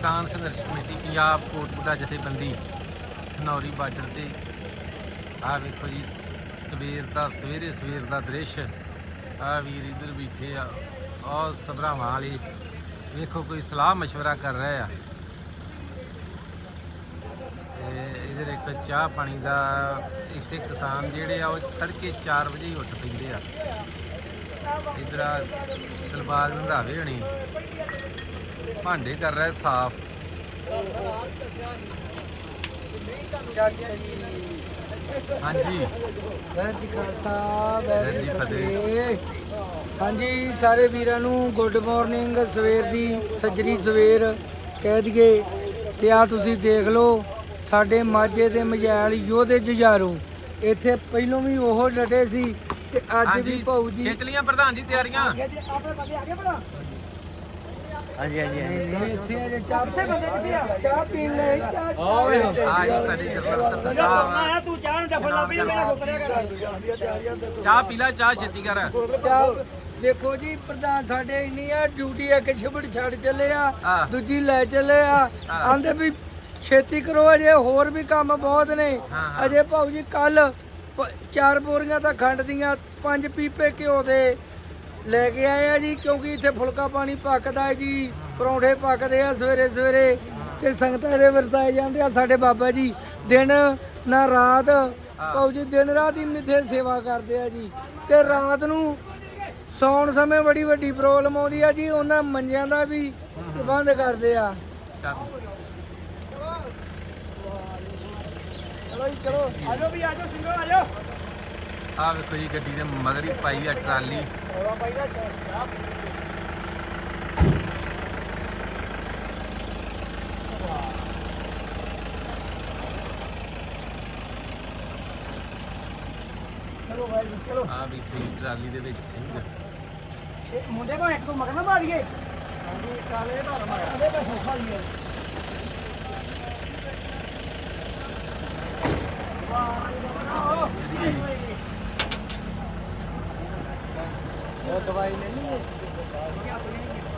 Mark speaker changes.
Speaker 1: ਕਿਸਾਨ ਸੰਘਰਸ਼ ਕਮੇਟੀ ਪੰਜਾਬ ਕੋਟਪੁਰਾ ਜਥੇਬੰਦੀ ਖਨੌਰੀ ਬਾਰਡਰ ਤੇ ਆਹ ਵੇਖੋ ਜੀ ਸ- ਸਵੇਰ ਦਾ ਸਵੇਰੇ ਸਵੇਰ ਦਾ ਦ੍ਰਿਸ਼ ਆ ਵੀਰ ਇਧਰ ਬੈਠੇ ਆ ਔਰ ਸਭਰਾਵਾਂ ਵਾਲੇ ਵੇਖੋ ਕੋਈ ਸਲਾਹ مشورہ ਕਰ ਰਹੇ ਆ ਤੇ ਇਧਰ ਇੱਕ ਚਾਹ ਪਾਣੀ ਦਾ ਇੱਥੇ ਕਿਸਾਨ ਜਿਹੜੇ ਆ ਉਹ ਤੜਕੇ 4 ਵਜੇ ਹੀ ਉੱਠ ਪੈਂਦੇ ਆ ਇਧਰ ਆ ਦਿਲਬਾਗ ਰੰਧਾਵੇ ਹੋਣੀ ਭਾਂਡੇ ਕਰ ਰਹੇ ਸਾਫ਼। ਹਾਂਜੀ।
Speaker 2: ਵਾਹਿਗੁਰੂ ਜੀ ਖਾਲਸਾ
Speaker 1: ਵਾਹਿਗੁਰੂ ਜੀ
Speaker 2: ਫਤਿਹ। ਹਾਂਜੀ ਸਾਰੇ ਵੀਰਾਂ ਨੂੰ ਗੁੱਡ ਮਾਰਨਿੰਗ ਸਵੇਰ ਦੀ ਸੱਜਰੀ ਸਵੇਰ ਕਹਿ ਦਈਏ। ਤੇ ਆ ਤੁਸੀਂ ਦੇਖ ਲਓ ਸਾਡੇ ਮਾਝੇ ਦੇ ਮਜੈਲ ਯੋਧੇ ਜੁਝਾਰੂ। ਇੱਥੇ ਪਹਿਲੋਂ ਵੀ ਉਹ ਡਟੇ ਸੀ ਤੇ ਅੱਜ ਵੀ ਭਾਊ ਜੀ
Speaker 1: ਖਿੱਚ ਲੀਆਂ ਪ੍ਰਧਾਨ ਜੀ ਤਿਆਰੀਆਂ।
Speaker 2: ਹਾਂਜੀ ਹਾਂਜੀ ਨਹੀਂ ਇੱਥੇ ਅਜੇ ਚਾਹ ਚਾਹ ਪੀਣ ਲਈ ਚਾਹ
Speaker 1: ਆ ਜੀ ਸਾਡੇ ਜਰਨਲ ਸਾਹਿਬ
Speaker 3: ਤੂੰ ਚਾਹ ਨੂੰ ਡੱਫਣ ਲੱਗ ਪਈ ਮੇਰਾ ਖੋਪਰਿਆ ਕਰ?
Speaker 1: ਚਾਹ ਪੀ ਲੈ ਚਾਹ ਛੇਤੀ ਕਰ।
Speaker 2: ਚਾਹ ਦੇਖੋ ਜੀ ਪ੍ਰਧਾਨ ਸਾਡੇ ਇੰਨੀ ਆ ਡਿਊਟੀ ਇੱਕ ਛਿਬੜ ਛੱਡ ਚੱਲੇ ਆ। ਦੂਜੀ ਲੈ ਚੱਲੇ ਆ। ਆਂਦੇ ਵੀ ਛੇਤੀ ਕਰੋ ਅਜੇ ਹੋਰ ਵੀ ਕੰਮ ਬਹੁਤ ਨੇ। ਅਜੇ ਭਾਊ ਜੀ ਕੱਲ ਚਾਰ ਬੋਰੀਆਂ ਤਾਂ ਖੰਡ ਦੀਆਂ ਪੰਜ ਪੀਪੇ ਘਿਓ ਦੇ। ਲੈ ਕੇ ਆਏ ਆ ਜੀ, ਕਿਉਂਕਿ ਇੱਥੇ ਫੁਲਕਾ ਪਾਣੀ ਪੱਕਦਾ ਹੈ ਜੀ, ਪਰੌਂਠੇ ਪੱਕਦੇ ਆ ਸਵੇਰੇ ਸਵੇਰੇ ਤੇ ਸੰਗਤਾਂ ਦੇ ਵਰਤਾਏ ਜਾਂਦੇ ਆ ਸਾਡੇ ਬਾਬਾ ਜੀ। ਦਿਨ ਨਾ ਰਾਤ ਭਾਊ ਜੀ, ਦਿਨ ਰਾਤ ਹੀ ਮਿੱਥੇ ਸੇਵਾ ਕਰਦੇ ਆ ਜੀ। ਤੇ ਰਾਤ ਨੂੰ ਸੌਣ ਸਮੇਂ ਬੜੀ ਵੱਡੀ ਪ੍ਰੋਬਲਮ ਆਉਂਦੀ ਆ ਜੀ, ਉਹਨਾਂ ਮੰਜਿਆਂ ਦਾ ਵੀ ਪ੍ਰਬੰਧ ਕਰਦੇ ਆ।
Speaker 1: ਚਲੋ
Speaker 3: ਚਲੋ। ਆਜੋ ਵੀ ਆਜੋ ਸਿੰਘੋ ਆਜੋ
Speaker 1: ਆ ਵੇਖੋ ਜੀ ਗੱਡੀ ਦੇ ਮਗਰ ਹੀ ਪਾਈ ਆ ਟਰਾਲੀ।
Speaker 3: ਦਾ ਚਲੋ ਭਾਈ ਚਲੋ।
Speaker 1: ਆ ਬੈਠੀ ਟਰਾਲੀ ਦੇ ਵਿੱਚ ਸਿੰਘ।
Speaker 3: ਇਹ ਮੁੰਡੇ ਕੋ ਇੱਕ ਤੋਂ ਮਗਰ ਨਾ ਮਾਰੀਏ ਹਾਂਜੀ ਕਾਲੇ ਭਾਰ ਮਾਰਿਆ। ਦੇ ਮੈਂ ਸੌਖਾ ਲਈ
Speaker 2: ਉਹ ਦਵਾਈ ਨਹੀਂ ਲਈ